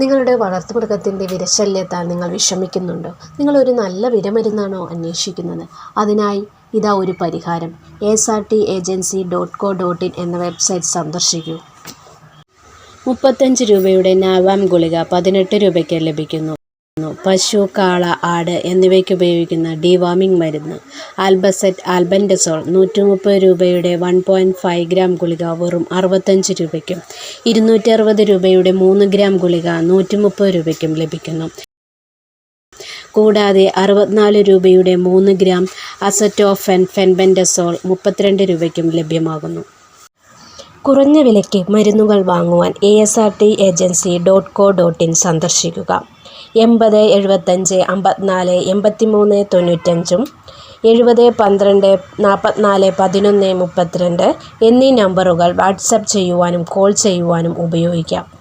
നിങ്ങളുടെ വളർത്തുമൃഗത്തിന്റെ വിരശല്യത്താൽ നിങ്ങൾ വിഷമിക്കുന്നുണ്ടോ. നിങ്ങളൊരു നല്ല വിരമരുന്നാണോ അന്വേഷിക്കുന്നത്? അതിനായി ഇതാ ഒരു പരിഹാരം. S R T agency dot co dot in എന്ന വെബ്സൈറ്റ് സന്ദർശിക്കൂ. മുപ്പത്തഞ്ച് രൂപയുടെ നാവാം ഗുളിക പതിനെട്ട് രൂപയ്ക്ക് ലഭിക്കുന്നു. പശു കാള ആട് എന്നിവയ്ക്ക് ഉപയോഗിക്കുന്ന ഡിവാമിംഗ് മരുന്ന്. ആൽബസെറ്റ് ആൽബൻഡസോൾ നൂറ്റി മുപ്പത് രൂപയുടെ വൺ പോയിന്റ് ഫൈവ് ഗ്രാം ഗുളിക വെറും അറുപത്തഞ്ച് രൂപയ്ക്കും ഇരുന്നൂറ്റി അറുപത് രൂപയുടെ മൂന്ന് ഗ്രാം ഗുളിക നൂറ്റി മുപ്പത് രൂപയ്ക്കും ലഭിക്കുന്നു. കൂടാതെ അറുപത്തിനാല് രൂപയുടെ മൂന്ന് ഗ്രാം അസറ്റോഫെൻ ഫെൻബെൻഡസോൾ മുപ്പത്തിരണ്ട് രൂപയ്ക്കും ലഭ്യമാകുന്നു. കുറഞ്ഞ വിലയ്ക്ക് മരുന്നുകൾ വാങ്ങുവാൻ A S R T agency dot co dot in സന്ദർശിക്കുക. എൺപത് എഴുപത്തഞ്ച് അമ്പത്തിനാല് എൺപത്തിമൂന്ന് തൊണ്ണൂറ്റഞ്ചും എഴുപത് പന്ത്രണ്ട് നാൽപ്പത്തിനാല് പതിനൊന്ന് മുപ്പത്തിരണ്ട് എന്നീ നമ്പറുകൾ വാട്സപ്പ് ചെയ്യുവാനും കോൾ ചെയ്യുവാനും ഉപയോഗിക്കാം.